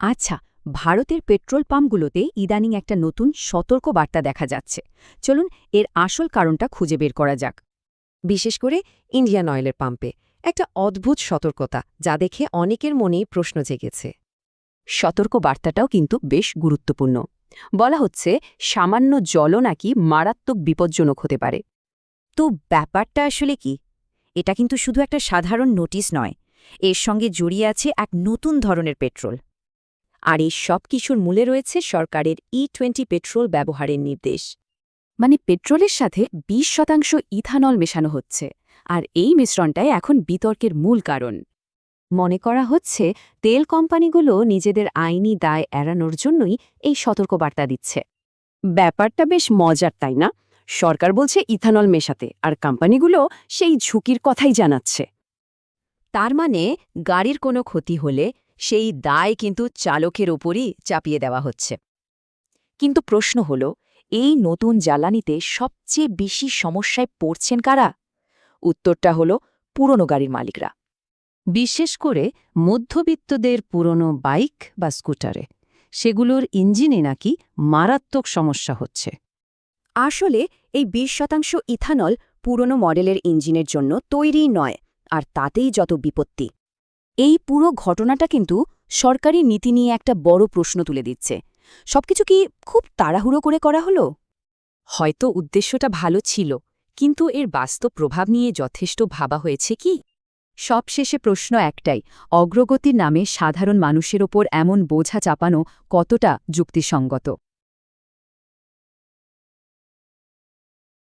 আচ্ছা ভারতের পেট্রোল পাম্পগুলোতে ইদানিং একটা নতুন সতর্ক বার্তা দেখা যাচ্ছে। চলুন, এর আসল কারণটা খুঁজে বের করা যাক। বিশেষ করে ইন্ডিয়ান অয়েলের পাম্পে। একটা অদ্ভুত সতর্কতা, যা দেখে অনেকের মনেই প্রশ্ন জেগেছে। সতর্ক বার্তাটাও কিন্তু বেশ গুরুত্বপূর্ণ। বলা হচ্ছে, সামান্য জলও নাকি মারাত্মক বিপজ্জনক হতে পারে। তো ব্যাপারটা আসলে কি? এটা কিন্তু শুধু একটা সাধারণ নোটিশ নয়। এর সঙ্গে জড়িয়ে আছে এক নতুন ধরনের পেট্রোল। আর এই সব কিছুর মূলে রয়েছে সরকারের ই টোয়েন্টি পেট্রোল ব্যবহারের নির্দেশ। মানে পেট্রোলের সাথে ২০ শতাংশ ইথানল মেশানো হচ্ছে, আর এই মিশ্রণটাই এখন বিতর্কের মূল কারণ। মনে করা হচ্ছে, তেল কোম্পানিগুলো নিজেদের আইনি দায় এড়ানোর জন্যই এই সতর্কবার্তা দিচ্ছে। ব্যাপারটা বেশ মজার, তাই না? সরকার বলছে ইথানল মেশাতে, আর কোম্পানিগুলো সেই ঝুঁকির কথাই জানাচ্ছে। তার মানে গাড়ির কোনো ক্ষতি হলে সেই দায় কিন্তু চালকের ওপরই চাপিয়ে দেওয়া হচ্ছে। কিন্তু প্রশ্ন হল, এই নতুন জ্বালানিতে সবচেয়ে বেশি সমস্যায় পড়ছেন কারা? উত্তরটা হল পুরনো গাড়ির মালিকরা। বিশেষ করে মধ্যবিত্তদের পুরনো বাইক বা স্কুটারে। সেগুলোর ইঞ্জিনে নাকি মারাত্মক সমস্যা হচ্ছে। আসলে এই ২০ শতাংশ ইথানল পুরনো মডেলের ইঞ্জিনের জন্য তৈরি নয়, আর তাতেই যত বিপত্তি। এই পুরো ঘটনাটা কিন্তু সরকারি নীতি নিয়ে একটা বড় প্রশ্ন তুলে দিচ্ছে। সবকিছু কি খুব তাড়াহুড়ো করে করা হলো? হয়তো উদ্দেশ্যটা ভালো ছিল, কিন্তু এর বাস্তব প্রভাব নিয়ে যথেষ্ট ভাবা হয়েছে কি? সবশেষে প্রশ্ন একটাই, অগ্রগতির নামে সাধারণ মানুষের ওপর এমন বোঝা চাপানো কতটা যুক্তিসঙ্গত?